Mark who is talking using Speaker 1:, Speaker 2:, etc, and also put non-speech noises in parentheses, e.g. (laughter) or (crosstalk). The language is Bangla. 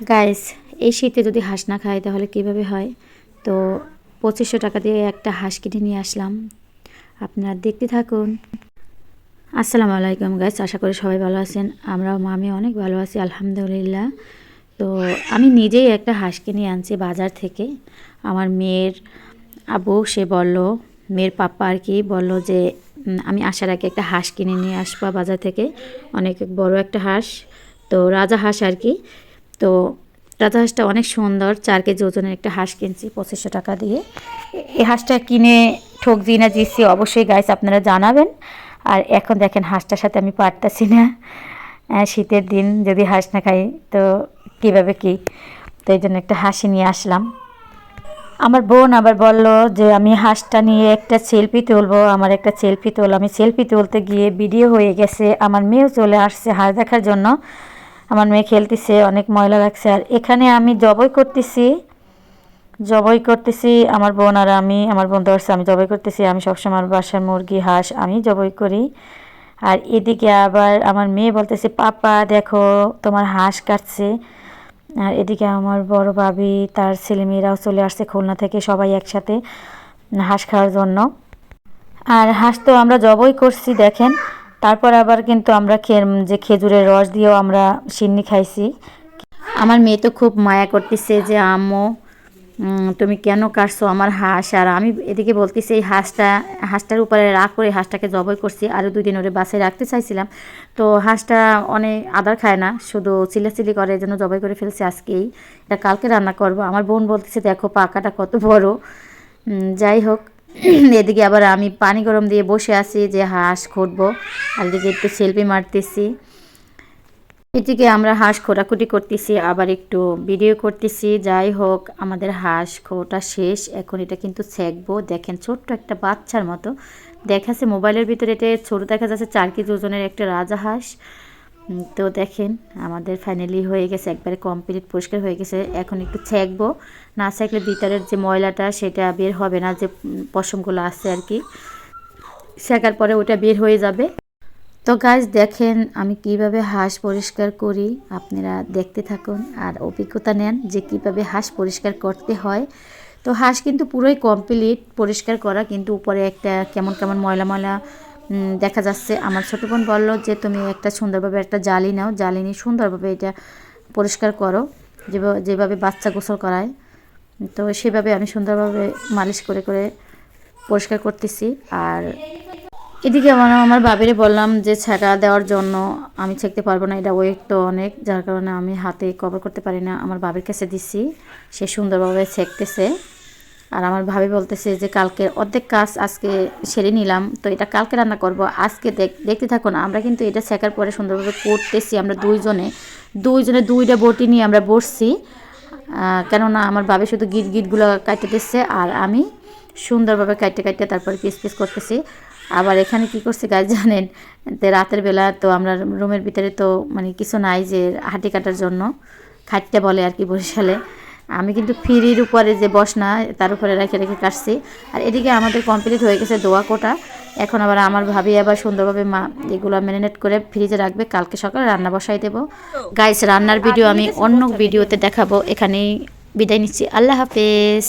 Speaker 1: গাইস এই শীতে যদি হাঁস না খাই তাহলে কীভাবে হয়? তো পঁচিশশো টাকা দিয়ে একটা হাঁস কিনে নিয়ে আসলাম। আপনারা দেখতে থাকুন। আসসালামু আলাইকুম গাইস আশা করি সবাই ভালো আছেন। আমরাও মামি অনেক ভালো আছি, আলহামদুলিল্লাহ। তো আমি নিজেই একটা হাঁস কিনে আনছি বাজার থেকে। আমার মেয়ের আবু, সে বলল, মেয়ের পাপ্পা আর কি, বলল যে আমি আসার আগে একটা হাঁস কিনে নিয়ে আসবা বাজার থেকে। অনেক বড় একটা হাঁস। তো রাজা হাঁস আর কি তো রাজা হাঁসটা অনেক সুন্দর, চার কেজি ওজনের একটা হাঁস কিনছি পঁচিশশো টাকা দিয়ে। এই হাঁসটা কিনে ঠক দিই না দিচ্ছি অবশ্যই গাইস আপনারা জানাবেন। আর এখন দেখেন হাঁসটার সাথে আমি পারতাছি না শীতের দিন যদি হাঁস না খাই, তো কীভাবে কি? তো এই জন্য একটা হাসি নিয়ে আসলাম। আমার বোন আবার বলল যে, আমি হাঁসটা নিয়ে একটা সেলফি তুলবো, আমার একটা সেলফি তোল। আমি সেলফি তুলতে গিয়ে ভিডিও হয়ে গেছে, আমার মেয়েও চলে আসছে হাঁস দেখার জন্য। আমার মেয়ে খেলতেছে, অনেক ময়লা লাগছে। আর এখানে আমি জবই করতেছি জবই করতেছি আমার বোন আর আমি, আমার বোন ধরছে, আমি জবই করতেছি। আমি সবসময় আমার বাসার মুরগি, হাঁস, আমি জবই করি। আর এদিকে আবার আমার মেয়ে বলতেছে, পাপা, দেখো তোমার হাঁস কাটছে। আর এদিকে আমার বড় ভাবি, তার ছেলেমেয়েরাও চলে আসছে খুলনা থেকে সবাই একসাথে হাঁস খাওয়ার জন্য। আর হাঁস তো আমরা জবই করছি, দেখেন। তারপর আবার কিন্তু আমরা যে খেজুরের রস দিয়েও আমরা সিন্নি খাইছি। আমার মেয়ে তো খুব মায়া করতেছে যে, আম্মু তুমি কেন কাটছো আমার হাঁস? আর আমি এদিকে বলতেছি, এই হাঁসটা, হাঁসটার উপরে রাগ করে হাঁসটাকে জবই করছি। আরও দুই দিন ওরে বাসায় রাখতে চাইছিলাম। তো হাঁসটা অনেক আদার খায় না, শুধু চিল্লাচিল্লি করে জন্য জবাই করে ফেলছে আজকেই। এটা কালকে রান্না করব। আমার বোন বলতেছে, দেখো, পাকাটা কত বড়। যাই হোক (clears throat) এদিকে আবার আমি পানি গরম দিয়ে বসে আছি যে হাঁস খুঁটবো আর এদিকে একটু সেলফি মারতেছি। এদিকে আমরা হাঁস খোটাখুটি করতেছি, আবার একটু ভিডিও করতেছি। যাই হোক, আমাদের হাঁস খোটা শেষ। এখন এটা কিন্তু ছেঁকবো। দেখেন ছোট্ট একটা বাচ্চার মতো। দেখাচ্ছে মোবাইলের ভিতরে, এটা ছোট দেখা যাচ্ছে চার কেজি ওজনের একটা রাজা হাঁস। তো দেখেন, আমাদের ফাইনালি হয়ে গেছে, একবারে কমপ্লিট পরিষ্কার হয়ে গেছে। এখন একটু ছেঁকবো, না ছেঁকলে ভিতরের যে ময়লাটা, সেটা বের হবে না, যে পশমগুলো আছে আর কি। শেখার পরে ওটা বের হয়ে যাবে। তো গাছ দেখেন, আমি কীভাবে হাঁস পরিষ্কার করি, আপনারা দেখতে থাকুন। আর অভিজ্ঞতা নেন যে কীভাবে হাঁস পরিষ্কার করতে হয়। তো হাঁস কিন্তু পুরোই কমপ্লিট পরিষ্কার করা, কিন্তু উপরে একটা কেমন কেমন ময়লা ময়লা দেখা যাচ্ছে আমার ছোটো বোন বলল যে, তুমি একটা সুন্দরভাবে একটা জালি নাও, জালি নিয়ে সুন্দরভাবে এটা পরিষ্কার করো যেভাবে বাচ্চা গোসল করায়। তো সেভাবে আমি সুন্দরভাবে মালিশ করে করে পরিষ্কার করতেছি। আর এদিকে আমার আমার বাবিরে বললাম যে ছাটা দেওয়ার জন্য আমি ছেঁকতে পারব না, এটা ওয়েট তো অনেক, যার কারণে আমি হাতে কভার করতে পারি না। আমার বাবির কাছে দিচ্ছি সে সুন্দরভাবে ছেঁকতেছে। আর আমার ভাবি বলতেছে যে কালকে অর্ধেক কাজ আজকে সেরে নিলাম, তো এটা কালকে রান্না করব, আজকে দেখ- দেখতে থাকুন আমরা কিন্তু এটা ছেঁকার পরে সুন্দরভাবে করতেছি, আমরা দুইজনে দুইজনে দুইটা বটি নিয়ে আমরা বসছি কেননা আমার বাবা শুধু গিট গিটগুলো কাটতে দিচ্ছে আর আমি সুন্দরভাবে কাটতে কাটতে তারপরে পিস পিস করতেছি। আবার এখানে কি করছে গাছ জানেন, যে রাতের বেলা তো আমরা রুমের ভিতরে তো মানে কিছু নাই যে হাঁটি কাটার জন্য, খাটতে বলে আর কি বরিশালে। আমি কিন্তু ফিরির উপরে যে বসনা তার উপরে রেখে রেখে কাটছি। আর এদিকে আমাদের কমপ্লিট হয়ে গেছে দোয়া কোটা। এখন আবার আমার ভাবি আবার সুন্দরভাবে মা এগুলো ম্যারিনেট করে ফ্রিজে রাখবে। কালকে সকালে রান্না বসাই দেবো। গাইস রান্নার ভিডিও আমি অন্য ভিডিওতে দেখাবো। এখানেই বিদায় নিচ্ছি। আল্লাহ হাফেজ।